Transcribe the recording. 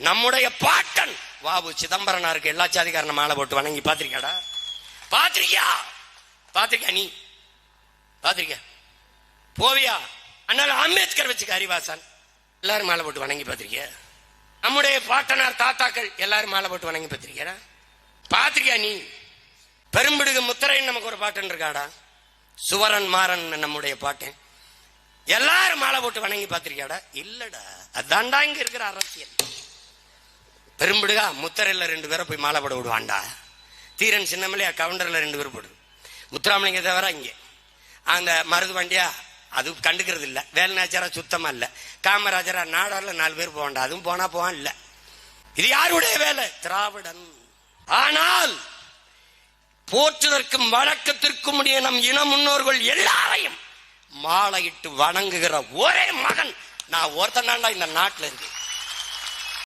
நம்முடைய பாட்டன். வாபு சிதம்பரனாருக்கு எல்லா சாதிக்காரன மாலை போட்டு வணங்கி பாத்திருக்கியாடா? பாத்திருக்கியா? பாத்திருக்கியா நீ? பாத்திருக்கியா? போவியா? அதனால அம்பேத்கர் வச்சுக்க அறிவாசன் எல்லாரும் மாலை போட்டு வணங்கி பாத்திருக்கியா? நம்முடைய பாட்டனார் தாத்தாக்கள் எல்லாரும் மாலை போட்டு வணங்கி பாத்திருக்கியா பாத்திருக்கியா நீ? பெரும்பிடுகு முத்தரைன்னு நமக்கு ஒரு பாட்டன் இருக்காடா? சுவரன் மாறன் நம்முடைய பாட்டன். எல்லாரும் மாலை போட்டு வணங்கி பார்த்திருக்கியாடா இல்லடா. அதான்டா இங்க இருக்கிற அரசியல். பெரும்பிடுகா முத்தரையில் ரெண்டு பேரை போய் மாலை போட விடுவான்டா. தீரன் சின்னமலையா கவுண்டரில் ரெண்டு பேர் போடு. முத்துராமலிங்க தவிர இங்கே. அந்த மருது வண்டியா அது கண்டுக்கிறது இல்லை. வேலுநாச்சியாரா சுத்தமாக இல்லை. காமராஜரா நாடாரில் நாலு பேர் போகண்டா அதுவும் போனா போவான் இல்லை. இது யாருடைய வேலை? திராவிடன். ஆனால் போற்றுதற்கும் வழக்கத்திற்கும் உடைய நம் இன முன்னோர்கள் எல்லாரையும் மாலையிட்டு வணங்குகிற ஒரே மகன் நான் ஒருத்தனாண்டா இந்த நாட்டில் இருக்கேன்